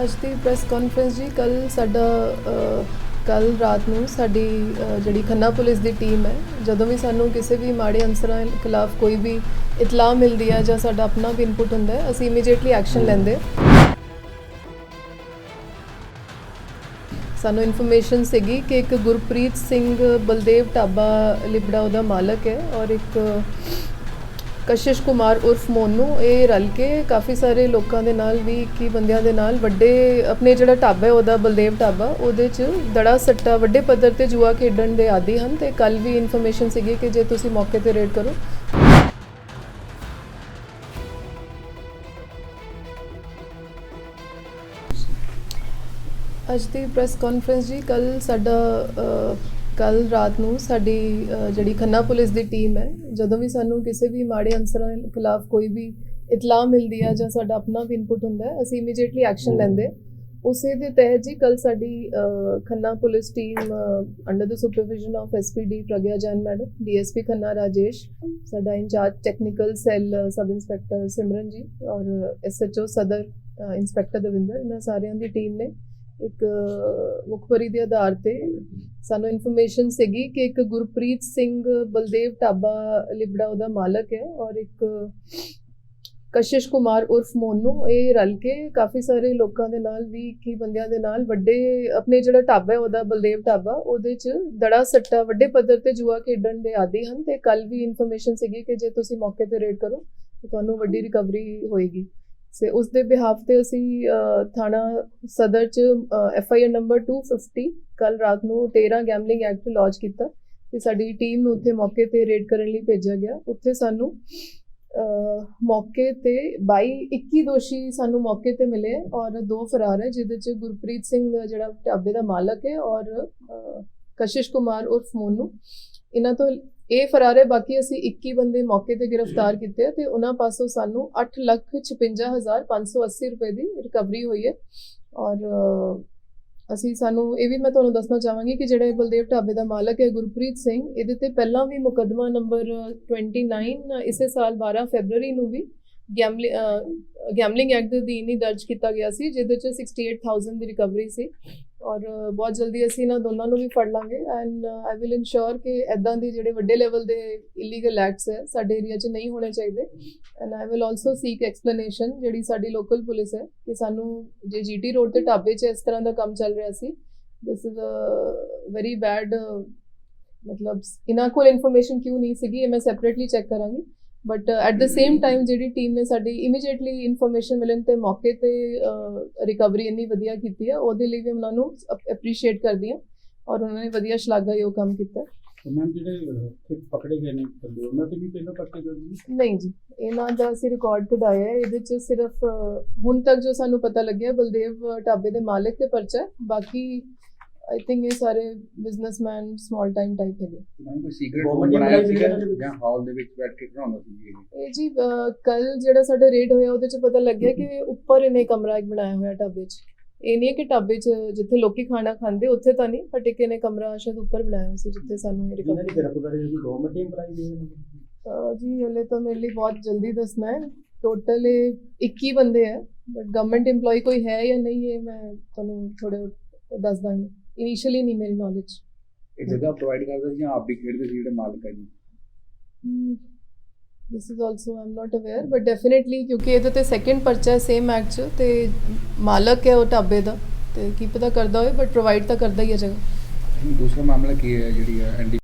ਅੱਜ ਦੀ press conference ਜੀ ਕੱਲ ਸਾਡਾ ਕੱਲ ਰਾਤ ਨੂੰ ਸਾਡੀ ਜਿਹੜੀ ਖੰਨਾ ਪੁਲਿਸ ਦੀ ਟੀਮ ਹੈ ਜਦੋਂ ਵੀ ਸਾਨੂੰ ਕਿਸੇ ਵੀ ਮਾੜੇ ਅਨਸਰਾਂ ਖਿਲਾਫ ਕੋਈ ਵੀ ਇਤਲਾਹ ਮਿਲਦੀ ਹੈ ਜਾਂ ਸਾਡਾ ਆਪਣਾ ਵੀ ਇਨਪੁਟ ਹੁੰਦਾ ਹੈ ਅਸੀਂ ਇਮੀਡੀਏਟਲੀ ਐਕਸ਼ਨ ਲੈਂਦੇ ਸਾਨੂੰ ਇਨਫੋਰਮੇਸ਼ਨ ਸੀਗੀ ਕਿ ਇੱਕ ਗੁਰਪ੍ਰੀਤ ਸਿੰਘ ਬਲਦੇਵ ਢਾਬਾ ਲਿਬੜਾ ਉਹਦਾ ਮਾਲਕ ਹੈ ਔਰ ਇੱਕ ਕਸ਼ਿਸ਼ ਕੁਮਾਰ ਉਰਫ ਮੋਨੂ, ਇਹ ਰਲ ਕੇ ਕਾਫੀ ਸਾਰੇ ਲੋਕਾਂ ਦੇ ਨਾਲ ਵੀ 21 ਬੰਦਿਆਂ ਦੇ ਨਾਲ ਵੱਡੇ, ਆਪਣੇ ਜਿਹੜਾ ਢਾਬਾ ਹੈ, ਉਹਦਾ ਬਲਦੇਵ ਢਾਬਾ, ਉਹਦੇ 'ਚ ਦੜਾ ਸੱਟਾ, ਵੱਡੇ ਪੱਧਰ ਤੇ ਜੂਆ ਖੇਡਣ ਦੇ ਆਦੀ ਹਨ ਤੇ ਕੱਲ ਵੀ ਇਨਫੋਰਮੇਸ਼ਨ ਸੀਗੀ ਕਿ ਜੇ ਤੁਸੀਂ ਮੌਕੇ ਤੇ ਰੇਡ ਕਰੋ। ਅੱਜ ਦੀ ਪ੍ਰੈਸ ਕਾਨਫਰੰਸ ਜੀ ਕੱਲ ਸਾਡਾ ਕੱਲ ਰਾਤ ਨੂੰ ਸਾਡੀ ਜਿਹੜੀ ਖੰਨਾ ਪੁਲਿਸ ਦੀ ਟੀਮ ਹੈ ਜਦੋਂ ਵੀ ਸਾਨੂੰ ਕਿਸੇ ਵੀ ਮਾੜੇ ਅਨਸਰਾਂ ਖਿਲਾਫ ਕੋਈ ਵੀ ਇਤਲਾਹ ਮਿਲਦੀ ਹੈ ਜਾਂ ਸਾਡਾ ਆਪਣਾ ਵੀ ਇਨਪੁਟ ਹੁੰਦਾ ਹੈ ਅਸੀਂ ਇਮੀਡੀਏਟਲੀ ਐਕਸ਼ਨ ਲੈਂਦੇ ਉਸੇ ਦੇ ਤਹਿਤ ਜੀ ਕੱਲ ਸਾਡੀ Khanna police team under the supervision of SPD Pragya Jain madam DSP Khanna Rajesh ਸਾਡਾ incharge technical cell sub inspector Simran ji ਔਰ ਐਸਐਚਓ ਸਦਰ ਇੰਸਪੈਕਟਰ ਦਵਿੰਦਰ ਇਹਨਾਂ ਸਾਰਿਆਂ ਦੀ ਟੀਮ ਨੇ ਇੱਕ ਮੁਖਬਰੀ ਦੇ ਆਧਾਰ ਤੇ ਸਾਨੂੰ ਇਨਫੋਰਮੇਸ਼ਨ ਸੀਗੀ ਕਿ ਇੱਕ ਗੁਰਪ੍ਰੀਤ ਸਿੰਘ ਬਲਦੇਵ ਢਾਬਾ ਲਿਬੜਾ ਉਹਦਾ ਮਾਲਕ ਹੈ ਔਰ ਇੱਕ ਕਸ਼ਿਸ਼ ਕੁਮਾਰ ਉਰਫ ਮੋਨੂ, ਇਹ ਰਲ ਕੇ ਕਾਫੀ ਸਾਰੇ ਲੋਕਾਂ ਦੇ ਨਾਲ ਵੀ 21 ਬੰਦਿਆਂ ਦੇ ਨਾਲ ਵੱਡੇ, ਆਪਣੇ ਜਿਹੜਾ ਢਾਬਾ ਹੈ ਉਹਦਾ ਬਲਦੇਵ ਢਾਬਾ, ਉਹਦੇ 'ਚ ਦੜਾ ਸੱਟਾ, ਵੱਡੇ ਪੱਧਰ ਤੇ ਜੂਆ ਖੇਡਣ ਦੇ ਆਦੀ ਹਨ ਤੇ ਕੱਲ ਵੀ ਇਨਫੋਰਮੇਸ਼ਨ ਸੀਗੀ ਕਿ ਜੇ ਤੁਸੀਂ ਮੌਕੇ ਤੇ ਰੇਡ ਕਰੋ, ਤਾਂ ਤੁਹਾਨੂੰ ਵੱਡੀ ਰਿਕਵਰੀ ਹੋਏਗੀ। ਸੇ ਉਸ ਦੇ ਬਿਹਾਫ ਤੇ ਅਸੀਂ ਥਾਣਾ ਸਦਰ ਚ ਐਫ ਆਈ ਆਰ ਨੰਬਰ 250 ਕੱਲ ਰਾਤ ਨੂੰ 13 ਗੈਮਲਿੰਗ ਐਕਟ ਲੌਂਚ ਕੀਤਾ ਤੇ ਸਾਡੀ ਟੀਮ ਨੂੰ ਉੱਥੇ ਮੌਕੇ ਤੇ ਰੇਡ ਕਰਨ ਲਈ ਭੇਜਿਆ ਗਿਆ। ਉੱਥੇ ਸਾਨੂੰ ਮੌਕੇ ਤੇ 22 21 ਦੋਸ਼ੀ ਸਾਨੂੰ ਮੌਕੇ ਤੇ ਮਿਲੇ ਔਰ ਦੋ ਫਰਾਰ ਹੈ, ਜਿਹਦੇ ਚ ਗੁਰਪ੍ਰੀਤ ਸਿੰਘ ਜਿਹੜਾ ਢਾਬੇ ਦਾ ਮਾਲਕ ਹੈ ਔਰ ਕਸ਼ਿਸ਼ ਕੁਮਾਰ ਉਰਫ ਮੋਨੂ। ਇਹਨਾਂ ਤੋਂ ਇਹ ਫਰਾਰ ਹੈ ਬਾਕੀ ਅਸੀਂ 21 ਬੰਦੇ ਮੌਕੇ ਤੇ ਗ੍ਰਿਫਤਾਰ ਕੀਤੇ ਆ ਤੇ ਉਹਨਾਂ ਪਾਸੋਂ ਸਾਨੂੰ 856580 ਰੁਪਏ ਦੀ ਰਿਕਵਰੀ ਹੋਈ ਹੈ। ਔਰ ਅਸੀਂ ਸਾਨੂੰ ਇਹ ਵੀ ਮੈਂ ਤੁਹਾਨੂੰ ਦੱਸਣਾ ਚਾਹਾਂਗੀ ਕਿ ਜਿਹੜਾ ਬਲਦੇਵ ਢਾਬੇ ਦਾ ਮਾਲਕ ਹੈ ਗੁਰਪ੍ਰੀਤ ਸਿੰਘ ਇਹਦੇ ਤੇ ਪਹਿਲਾਂ ਵੀ ਮੁਕੱਦਮਾ ਨੰਬਰ 29 ਇਸੇ ਸਾਲ 12 ਫੈਬਰੂਰੀ ਨੂੰ ਵੀ ਗੈਮਲਿੰਗ ਗੈਮਲਿੰਗ ਐਕਟ ਦੇ ਅਧੀਨ ਹੀ ਦਰਜ ਕੀਤਾ ਗਿਆ ਸੀ, ਜਿਹਦੇ ਚ 68000 ਦੀ ਰਿਕਵਰੀ ਸੀ। ਔਰ ਬਹੁਤ ਜਲਦੀ ਅਸੀਂ ਇਹਨਾਂ ਦੋਨਾਂ ਨੂੰ ਵੀ ਫੜ ਲਾਂਗੇ। ਐਂਡ ਆਈ ਵਿਲ ਇਨਸ਼ੋਰ ਕਿ ਐਦਾਂ ਦੇ ਜਿਹੜੇ ਵੱਡੇ ਲੈਵਲ ਦੇ ਇਲੀਗਲ ਐਕਟਸ ਹੈ, ਸਾਡੇ ਏਰੀਆ 'ਚ ਨਹੀਂ ਹੋਣੇ ਚਾਹੀਦੇ। And I will also seek explanation ਜਿਹੜੀ ਸਾਡੀ ਲੋਕਲ ਪੁਲਿਸ ਹੈ, ਕਿ ਸਾਨੂੰ ਜੇ ਜੀਟੀ ਰੋਡ ਤੇ ਢਾਬੇ 'ਚ ਇਸ ਤਰ੍ਹਾਂ ਦਾ ਕੰਮ ਚੱਲ ਰਿਹਾ ਸੀ this is a very bad ਮਤਲਬ ਇਹਨਾਂ ਕੋਲ ਇਨਫੋਰਮੇਸ਼ਨ ਕਿਉਂ ਨਹੀਂ ਸੀਗੀ, ਇਹ ਮੈਂ ਸੈਪਰੇਟਲੀ ਚੈੱਕ ਕਰਾਂਗੀ। But at the same time ਜਿਹੜੀ ਟੀਮ ਨੇ ਸਾਡੀ ਇਮੀਡੀਏਟਲੀ ਇਨਫੋਰਮੇਸ਼ਨ ਮਿਲਣ ਤੇ ਮੌਕੇ ਤੇ ਰਿਕਵਰੀ ਇੰਨੀ ਵਧੀਆ ਕੀਤੀ ਹੈ ਉਹਦੇ ਲਈ ਵੀ ਉਹਨਾਂ ਨੂੰ ਅਪਰੀਸ਼ੀਏਟ ਕਰਦੀ ਹਾਂ ਔਰ ਉਹਨਾਂ ਨੇ ਵਧੀਆ ਸ਼ਲਾਘਾਯੋਗ ਕੰਮ ਕੀਤਾ। ਮੈਮ ਜਿਹੜੇ ਪਕੜੇ ਗਏ ਨੇ ਬੰਦੇ ਉਹਨਾਂ ਤੇ ਵੀ ਪਹਿਲਾਂ ਪਰਚੇ ਦਰਜ ਨਹੀਂ ਜੀ ਇਹਨਾਂ ਦਾ ਅਸੀਂ ਰਿਕਾਰਡ ਕਢਾਇਆ ਹੈ ਇਹਦੇ ਚ ਸਿਰਫ ਹੁਣ ਤੱਕ ਜੋ ਸਾਨੂੰ ਪਤਾ ਲੱਗਿਆ ਬਲਦੇਵ ਢਾਬੇ ਦੇ ਮਾਲਕ ਤੇ ਪਰਚਾ ਬਾਕੀ ਆਈ ਥਿੰਕ ਇਹ ਸਾਰੇ ਬਿਜ਼ਨਸਮੈਨ ਸਮਾਲ ਟਾਈਮ ਟਾਈਪ ਹੈਗੇ ਮੈਮ ਕੋਈ ਸੀਕ੍ਰੀਟ Government ਰੂਮ ਬਣਾਇਆ employee ਸੀਗਾ ਜਿਹੜੇ ਨੇ ਜਾਂ ਹਾਲ ਦੇ ਵਿੱਚ ਬੈਠ ਕੇ ਬਣਾਉਂਦਾ ਸੀ ਇਹ ਜੀ ਕੱਲ ਜਿਹੜਾ ਸਾਡਾ ਰੇਡ ਹੋਇਆ ਉਹਦੇ ਚ ਪਤਾ ਲੱਗਿਆ ਕਿ ਉੱਪਰ ਇਹਨੇ ਕਮਰਾ ਇੱਕ ਬਣਾਇਆ ਹੋਇਆ ਢਾਬੇ 'ਚ ਇਹ ਨਹੀਂ ਕਿ ਢਾਬੇ 'ਚ ਜਿੱਥੇ ਲੋਕੀ ਖਾਣਾ ਖਾਂਦੇ ਉੱਥੇ ਤਾਂ ਨਹੀਂ ਪਰ ਟਿੱਕੇ ਨੇ ਕਮਰਾ ਸ਼ਾਇਦ ਉੱਪਰ ਬਣਾਇਆ ਹੋਇਆ ਸੀ ਜਿੱਥੇ ਸਾਨੂੰ ਇਹ ਰਿਕਵਰੀ ਗ੍ਰਿਫਤਾਰੀ ਜਿਹੜੀ ਗਵਰਨਮੈਂਟ ਇੰਪਲਾਈ ਦੇ ਨੇ ਅਹ ਜੀ ਹਲੇ ਤਾਂ ਮੇਰੇ ਲਈ ਬਹੁਤ ਜਲਦੀ ਦੱਸਣਾ ਹੈ ਟੋਟਲ ਇਹ 21 ਬੰਦੇ ਹੈ ਬਟ ਗਵਰਨਮੈਂਟ EMPLOYE ਕੋਈ ਹੈ ਜਾਂ ਨਹੀਂ ਇਹ ਮੈਂ ਤੁਹਾਨੂੰ ਥੋੜੇ ਦੱਸ ਦਾਂਗੀ ਇਨੀਸ਼ੀਅਲੀ ਨਹੀਂ ਮੇਰੀ ਨੌਲੇਜ ਇਹ ਜਗ੍ਹਾ ਪ੍ਰੋਵਾਈਡ ਕਰਦਾ ਸੀ ਜਾਂ ਆਪ ਵੀ ਖੇਡਦੇ ਸੀ ਜਿਹੜੇ ਮਾਲਕ ਹੈ ਜੀ? This is also am not aware but definitely ਕਿਉਂਕਿ ਇਹਦੇ ਤੇ ਸੈਕੰਡ ਪਰਚਾ ਸੇਮ ਐਕਟ 'ਚ ਤੇ ਮਾਲਕ ਹੈ ਉਹ ਢਾਬੇ ਦਾ ਤੇ ਕੀ ਪਤਾ ਕਰਦਾ ਹੋਵੇ ਬਟ ਪ੍ਰੋਵਾਈਡ ਤਾਂ ਕਰਦਾ ਹੀ ਹੈ ਜਗ੍ਹਾ। ਦੂਸਰਾ ਮਾਮਲਾ ਕੀ ਹੈ ਜਿਹੜੀ ਐਨਡੀ